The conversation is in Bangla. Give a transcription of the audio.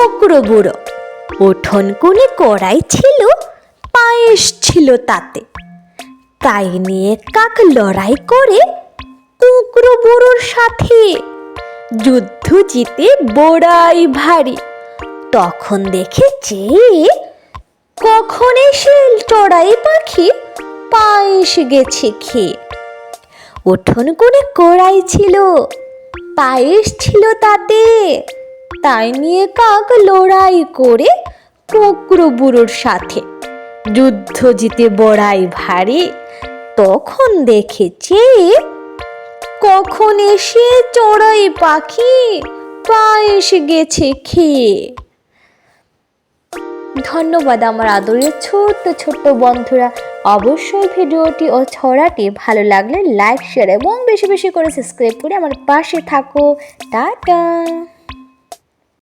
কোকড়ো বুড়ো উঠোন কোণে কড়াই ছিল, পায়েস ছিল তাতে। তাই নিয়ে কাক লড়াই করে কুকরো বুড়োর সাথে যুদ্ধ জিতে বড়াই ভারী। তখন দেখেছে কখন এসে চড়াই পাখি পায়েস গেছে খেয়ে। উঠোন কোণে কড়াই ছিল, পায়েস ছিল তাতে। তাই নিয়ে কাক লড়াই করে কোকড়ো বুড়োর সাথে। যুদ্ধ জিতে বড়াই ভারী, তখন দেখেছে কখন এসে চড়াই পাখি পায়েস গেছে খেয়ে। ধন্যবাদ আমার আদরের ছোট্ট ছোট্ট বন্ধুরা। অবশ্যই ভিডিওটি ও ছড়াটি ভালো লাগলে লাইক শেয়ার এবং বেশি বেশি করে সাবস্ক্রাইব করে আমার পাশে থাকো। টাটা!